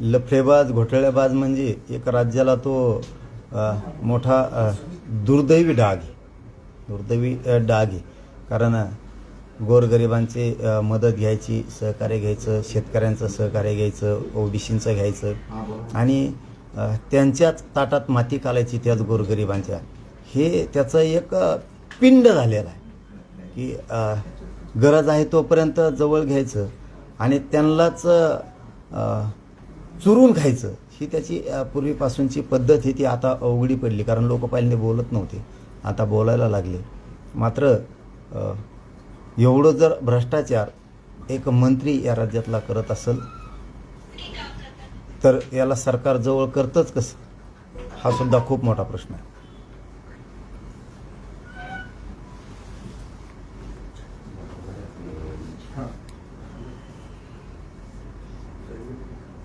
लफडेबाज घोटाळेबाज म्हणजे एक राज्याला तो मोठा दुर्दैवी डाग आहे. दुर्दैवी डाग आहे. कारण गोरगरिबांची मदत घ्यायची सहकार्य घ्यायचं शेतकऱ्यांचं सहकार्य घ्यायचं ओबीसींचं घ्यायचं. आणि त्यांच्याच ताटात माती कालायची त्याच गोरगरिबांच्या. हे त्याचं एक पिंड झालेलं आहे. की गरज आहे तोपर्यंत जवळ घ्यायचं. आणि त्यांनाच चुरून खायचं. ही त्याची पूर्वीपासूनची पद्धत ही ती आता अवघडी पडली. कारण लोक पहिले बोलत नव्हते. आता बोलायला लागले. मात्र एवढं जर भ्रष्टाचार एक मंत्री या राज्यातला करत असेल तर याला सरकार जवळ करतंच कसं? हा सुद्धा खूप मोठा प्रश्न आहे.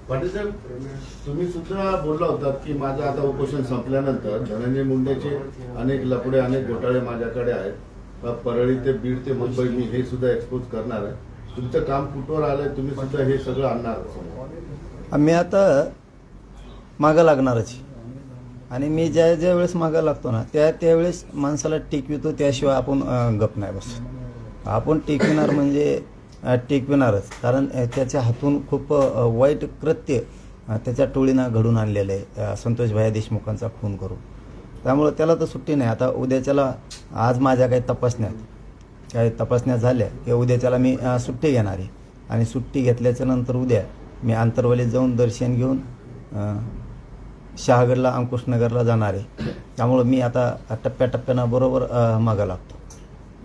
पाटील साहेब तुम्ही सुद्धा बोलला होता की माझं आता उपोषण संपल्यानंतर धनंजय मुंडेचे अनेक लपडे अनेक घोटाळे माझ्याकडे आहेत. परळी ते बीड ते मुंबई मी हे सुद्धा एक्सपोज करणार आहे. तुमचं काम कुठवर आलंय? तुम्ही सुद्धा हे सगळं आणणार मी आम्ही आता मागं लागणारच. आणि मी ज्या ज्या वेळेस मागं लागतो ना त्या त्यावेळेस माणसाला टिकवितो त्याशिवाय आपण गप नाही बस आपण टिकविणार म्हणजे टिकविणारच. कारण त्याच्या हातून खूप वाईट कृत्य त्याच्या टोळीनं घडून आणलेलं आहे संतोष भाया देशमुखांचा खून करून. त्यामुळं त्याला तर सुट्टी नाही. आता उद्याच्याला आज माझ्या काही तपासण्यात काही तपासण्या झाल्या की उद्याच्याला मी सुट्टी घेणार आहे. आणि सुट्टी घेतल्याच्या नंतर उद्या मी आंतरवालीत जाऊन दर्शन घेऊन शहागडला अंकुशनगरला जाणार आहे. त्यामुळं मी आता टप्प्याटप्प्यानं बरोबर मागं लागतो.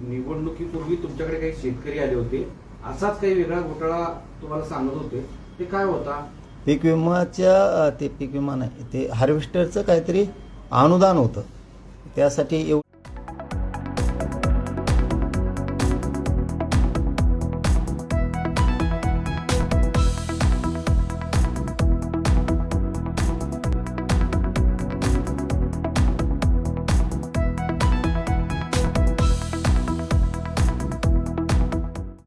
निवडणुकीपूर्वी तुमच्याकडे काही शेतकरी आले होते. असाच काही वेगळा घोटाळा तुम्हाला सांगत होते. ते काय होता? पीक विमाच्या ते पीक विमा नाही ते हार्वेस्टरचं काहीतरी अनुदान होतं. त्यासाठी एवढं